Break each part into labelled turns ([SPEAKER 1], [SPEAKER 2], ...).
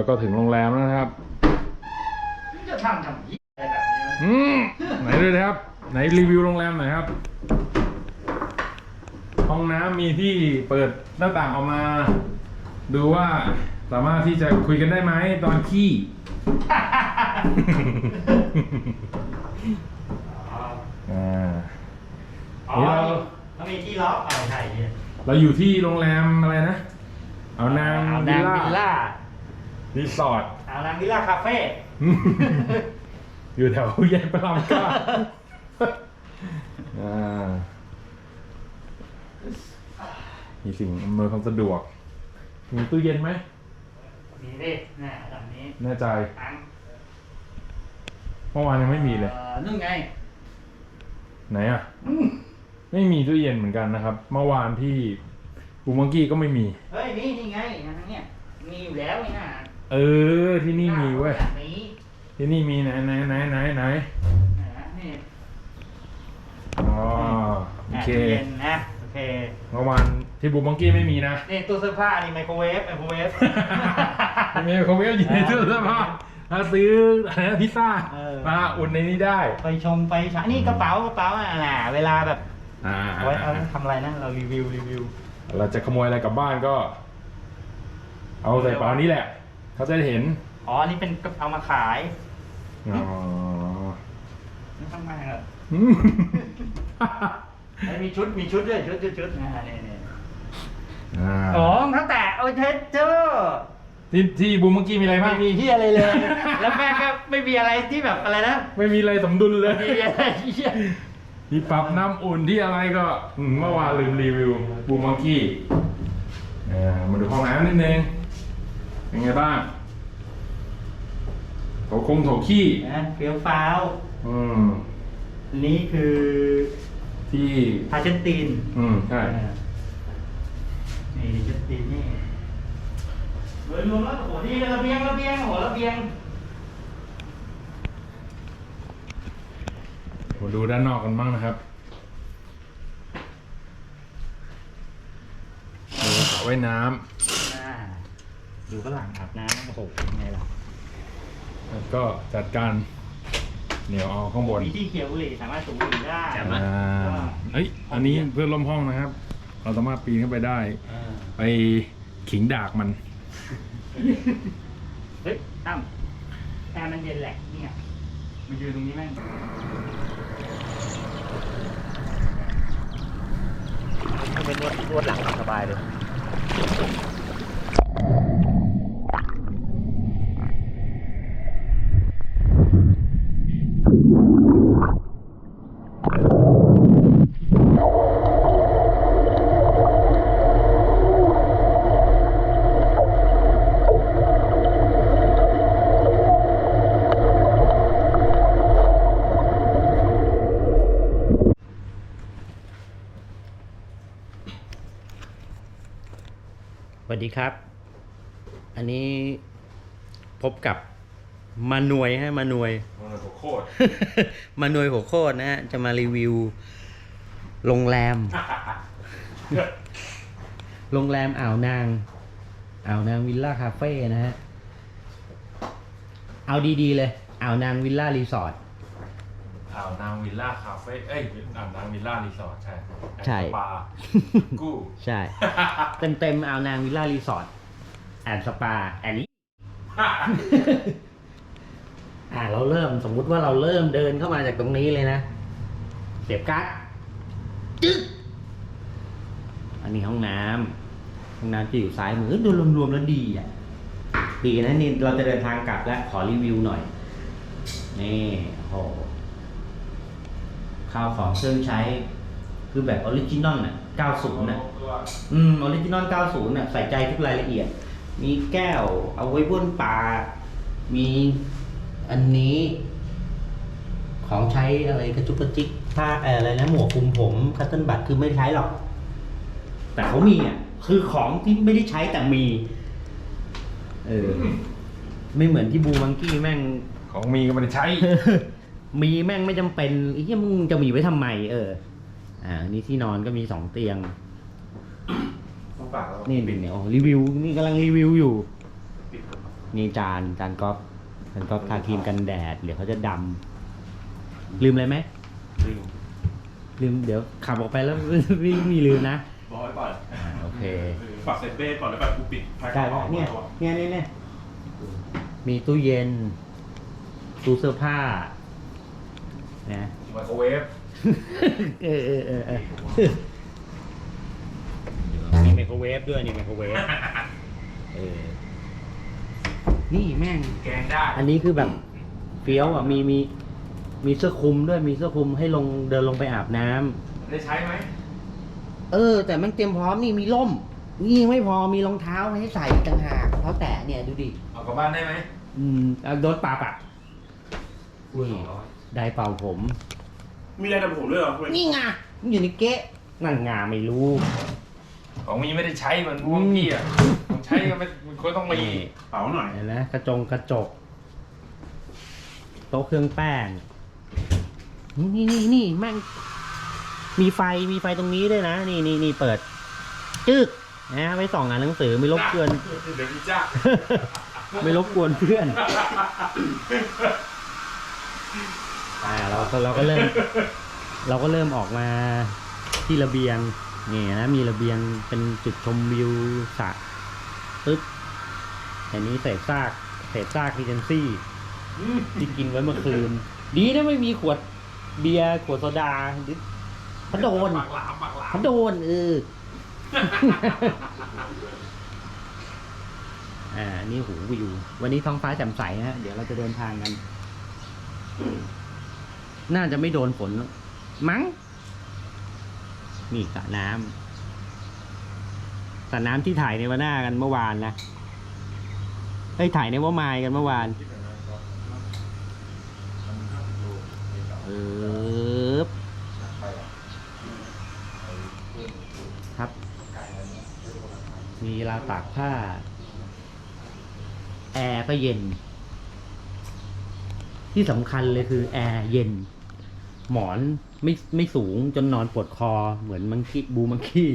[SPEAKER 1] นี่เราก็ถึงโรงแรมแล้วนะครับ
[SPEAKER 2] จะทำทำยี่อะไรแบบนี้นะ
[SPEAKER 1] อืมไหนดูนะครับ ไหนรีวิวโรงแรมหน่อยครับ ห้องน้ำมีที่เปิดหน้าต่างออกมา ดูว่าสามารถที่จะคุยกันได้ไหมตอนขี้ อ่า
[SPEAKER 2] อ๋อ
[SPEAKER 1] นี่เรา
[SPEAKER 2] เขามีที่ล็อกเอาใช่เนี่ย
[SPEAKER 1] เราอยู่ที่โรงแรมอะไรนะ เอานาง
[SPEAKER 2] เอา
[SPEAKER 1] วิ
[SPEAKER 2] นาง
[SPEAKER 1] ลล่า
[SPEAKER 2] วิลล่า
[SPEAKER 1] รีสอร์ท
[SPEAKER 2] เอานางวิลล่าคาเฟ่
[SPEAKER 1] อยู่แถวแยกพระรามเก้าอ่ามีสิ่งอำนวยความสะดวก มีตู้เย็นไหม
[SPEAKER 2] มีดิน่ะแบบนี้
[SPEAKER 1] แน่ใจ
[SPEAKER 2] ตัง
[SPEAKER 1] เมื่อวานยังไม่มีเลย
[SPEAKER 2] อ่อนึ่งไง
[SPEAKER 1] ไหนอะไม่มีตู้เย็นเหมือนกันนะครับ เมื่อวานที่บูมังกี้ก็ไม่มี
[SPEAKER 2] เฮ้ยนี่นี่ไงอันนั้นเนี่ยมีอยู่แล้วนี่นะ
[SPEAKER 1] เออที่นี่มีเว้ย
[SPEAKER 2] แบบนี้
[SPEAKER 1] ที่นี่มีไหนไหนไหนไหนไหน
[SPEAKER 2] นะนี่
[SPEAKER 1] อ๋อโอเค
[SPEAKER 2] แอร์เย็นนะโอเค
[SPEAKER 1] เมื่อวานที่บูมังกี้ไม่มีนะ
[SPEAKER 2] นี่ตู้เสื้อผ้านี่ไมโครเวฟไมโครเวฟ
[SPEAKER 1] มีเขาไม่อยู่ในตู้เสื้อผ้าถ้าซื้ออะไรนะพิซซ่า
[SPEAKER 2] เออ
[SPEAKER 1] มาอุ่นในนี้ได้
[SPEAKER 2] ไปชงไปฉานี่กระเป๋ากระเป๋าอะน่ะเวลาแบบ
[SPEAKER 1] อ่า
[SPEAKER 2] เอาไว้เอาไว้ทำอะไรนะเรารีวิวรีวิว
[SPEAKER 1] เราจะขโมยอะไรกลับบ้านก็ เอาใส่กระเป๋านี้แหละ เขาจะได้เห็น
[SPEAKER 2] อ๋ออันนี้เป็นกระเอามาขาย
[SPEAKER 1] อ๋อ
[SPEAKER 2] ไม่ต้องมาหรอก
[SPEAKER 1] อืม
[SPEAKER 2] เฮ้ยมีชุดมีชุดด้วยชุดชุดชุดนะนี่นี่
[SPEAKER 1] อ่า
[SPEAKER 2] อ๋อทั้งแต่โอ้ยเทสเจอร์
[SPEAKER 1] ที่ที่บูมเมื่อกี้มีอะไรบ้า
[SPEAKER 2] ไม่
[SPEAKER 1] ง
[SPEAKER 2] มีที่อะไรเลย แล้วแม่งก็ไม่มีอะไรที่แบบอะไรนะ
[SPEAKER 1] ไม่มีอะไรสมดุลเลย
[SPEAKER 2] ไม่มีอะไรที่
[SPEAKER 1] ที่ปรับน้ำอุ่นที่อะไรก็อืมเมื่อวานลืมรีวิวบูมเมื่อกี้อ่ามาดูห้องน้ำนิดนึง เป็นไงบ้างโถคงโถขี้
[SPEAKER 2] นะเฟี้ยวฟ้าว
[SPEAKER 1] อืม
[SPEAKER 2] อันนี้คือ
[SPEAKER 1] ที่
[SPEAKER 2] พาเชนตีน
[SPEAKER 1] อืมใช่
[SPEAKER 2] นี่เชนตีนนี่โดยรวมแล้วโอ้โหนี่ระเบียงระเบียงโอ้โหระเบียง
[SPEAKER 1] มาดูด้านนอกกันบ้างนะครับดูสระว่ายน้
[SPEAKER 2] อ่า อยู่ข้างหลังอาบน้ำโอ้โหเป็นไงล่ะำ
[SPEAKER 1] แล้วก็จัดการเหนียวเอาข้างบน
[SPEAKER 2] มีที่เขียวบุหรี่สามารถสูบบุหรี่ได้
[SPEAKER 1] อ่าเอ้ยอันนี้เพื่อนร่วมห้องนะครับ เราสามารถปีนเข้าไปได้
[SPEAKER 2] อ่า
[SPEAKER 1] ไปขิงดากมัน
[SPEAKER 2] เฮ้ยตั้มแอร์มันเย็นแหละเนี่ยมายืนตรงนี้แม่งมันเป็นนวดนวดหลังสบายเลย วัสดีครับ อันนี้พบกับมานวยฮะมานวย
[SPEAKER 1] โคตร
[SPEAKER 2] มานวยหัวโคตรนะฮะจะมารีวิว โรงแรม โรงแรมอ่าวนางอ่าวนางวิลล่าคาเฟ่นะฮะ เอาดีๆเลยอ่าวนางวิลล่ารีสอร์ท
[SPEAKER 1] อ่าวนางวิลล่าคาเฟ่เอ้ยอ่าวนางวิลล่ารีสอร์ทใช่
[SPEAKER 2] ใช่
[SPEAKER 1] ปากู้
[SPEAKER 2] ใช่ เต็มเต็มๆอ่าวนางวิลล่ารีสอร์ทแอนด์สปาแอนด์อ่าเราเริ่มสมมุติว่าเราเริ่มเดินเข้ามาจากตรงนี้เลยนะ เสียบการ์ดจึ๊กอันนี้ห้องน้ำห้องน้ำจะอยู่ซ้ายมือดูรวมๆแล้วดีอะ ดีนะนี่เราจะเดินทางกลับแล้วขอรีวิวหน่อย นี่โอ้โห ข้าวของเครื่องใช้ คือแบบออริจินอลน่ะ 90น่ะ อืมออริจินอล 90น่ะ ใส่ใจทุกรายละเอียด มีแก้ว เอาไว้บ้วนปากมีอันนี้ ของใช้อะไรกระจุกกระจิกผ้าเอ่ออะไรนะหมวกคลุมผมคัตเติ้ลบัตคือไม่ใช้หรอก แต่เขามีอะ คือของที่ไม่ได้ใช้แต่มี เออ ไม่เหมือนที่บูมังกี้แม่ง
[SPEAKER 1] ของมีก็ไม่ได้ใช้
[SPEAKER 2] มีแม่งไม่จำเป็นไอ้เหี้ยมึงจะมีไว้ทำไม เออ อ่า นี่ที่นอนก็มีสองเตียง
[SPEAKER 1] ต้องฝากเรา
[SPEAKER 2] นี่เป็นเนี่ยโอ้รีวิว นี่กำลังรีวิวอยู่ นี่จานจานก๊อฟจานก๊อฟทาครีมกันแดดเดี๋ยวเขาจะดำลืมอะไรไหม
[SPEAKER 1] ลืม
[SPEAKER 2] ลืมเดี๋ยวขับออกไปแล้วไม่มีลืมนะ
[SPEAKER 3] บอกไว้ก่อน
[SPEAKER 2] อ่าโอเค
[SPEAKER 3] ฝากเซตเบ้ก่อนแล้วแบบกูปิดแพ็ค
[SPEAKER 2] ได้
[SPEAKER 3] ข
[SPEAKER 2] ปะ
[SPEAKER 3] อง
[SPEAKER 2] เนี่ย
[SPEAKER 3] ก่อน
[SPEAKER 2] เนี่ยเนี่ยเนี่ยมีตู้เย็นตู้เสื้อผ้า นะ
[SPEAKER 1] ไมโครเวฟ
[SPEAKER 2] เออเออเออเออมีไมโครเวฟด้วยนี่ไมโครเวฟเออนี่แม่ง
[SPEAKER 1] แกงได้
[SPEAKER 2] อันนี้คือแบบเฟี้ยวอะมีมีมีเสื้อคลุมด้วยมีเสื้อคลุมให้ลงเดินลงไปอาบน้ำ
[SPEAKER 1] ได้ใช้ไหม
[SPEAKER 2] เออ แต่มันเตรียมพร้อมนี่มีร่ม นี่ยังไม่พอมีรองเท้าให้ใส่อีกต่างหากรองเท้าแตะเนี่ยดูดิ
[SPEAKER 1] เอากลับบ้านได้ไหม
[SPEAKER 2] อืมเอาโดนปรับอะ อุ้ย ได้เป่าผม
[SPEAKER 3] มีอะไรทำผมด้วยเหรอทำไม
[SPEAKER 2] นี่ไงมันอยู่ในเก๊ะนั่นงาไม่รู้
[SPEAKER 1] ของมีไม่ได้ใช้เหมือนพวกพี่อะของใช้ก็ไม่มันควรต้องมี
[SPEAKER 2] นี่
[SPEAKER 3] เป๋าหน่อย
[SPEAKER 2] เห็นไหมกระจงกระจก โต๊ะเครื่องแป้ง นี่นี่นี่แม่งมีไฟมีไฟตรงนี้ด้วยนะ นี่นี่นี่เปิด จึกนะไว้ส่องงานหนังสือไม่รบกวน
[SPEAKER 1] เดี๋ยวพี่จ้า
[SPEAKER 2] ไม่รบกวนเพื่อน อ่าเราก็เราก็เริ่ม เราก็เริ่มออกมาที่ระเบียงนี่นะมีระเบียงเป็นจุดชมวิวสระปึ๊บอันนี้เศษซากเศษซากรีเจนซี่ที่กินไว้เมื่อคืน ดีนะไม่มีขวดเบียร์ขวดโซดาเขาโดน
[SPEAKER 1] ปากหลามปากหลาม
[SPEAKER 2] เขาโดนเอออ่า นี่หูวิว วันนี้ท้องฟ้าแจ่มใสนะเดี๋ยวเราจะเดินทางกัน น่าจะไม่โดนฝน มั้ง นี่สระน้ำสระน้ำที่ถ่ายในวันหน้ากันเมื่อวานนะเอ้ยถ่ายในว่ามายกันเมื่อวานเออครับ มีราวตากผ้า แอร์ก็เย็น ที่สำคัญเลยคือแอร์เย็น หมอนไม่ไม่สูงจนนอนปวดคอเหมือนมังคีบูมังคี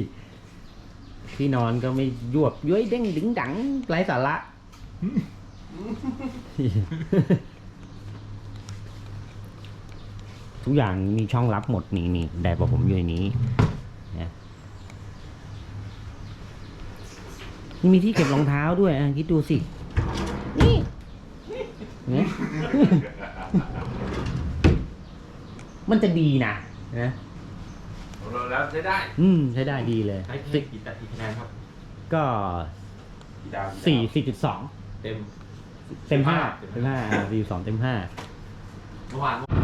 [SPEAKER 2] ที่นอนก็ไม่ยวบย้อยเด้งดึงดังไร้สาระ ทุกอย่างมีช่องลับหมดนี่นี่ได้ปะผมอยู่ในนี้นะนี่มีที่เก็บรองเท้าด้วยอะคิดดูสิ นี่เนี่ย มันจะดีนะนะ
[SPEAKER 1] เราแล้วใช้ได้
[SPEAKER 2] อืมใช้ได้ดีเลย
[SPEAKER 1] ให้
[SPEAKER 2] สิ
[SPEAKER 1] กี่แต่กี่คะแนนครับ
[SPEAKER 2] ก็
[SPEAKER 1] กี่ดาวกี่ดาว
[SPEAKER 2] สี่สี่จุดสอง
[SPEAKER 1] เต็ม
[SPEAKER 2] เต็มห้า
[SPEAKER 1] เต็
[SPEAKER 2] เต็
[SPEAKER 1] ม
[SPEAKER 2] ม
[SPEAKER 1] ห้า
[SPEAKER 2] ห้าสี่สองเต็มห้า
[SPEAKER 1] เมื่อวาน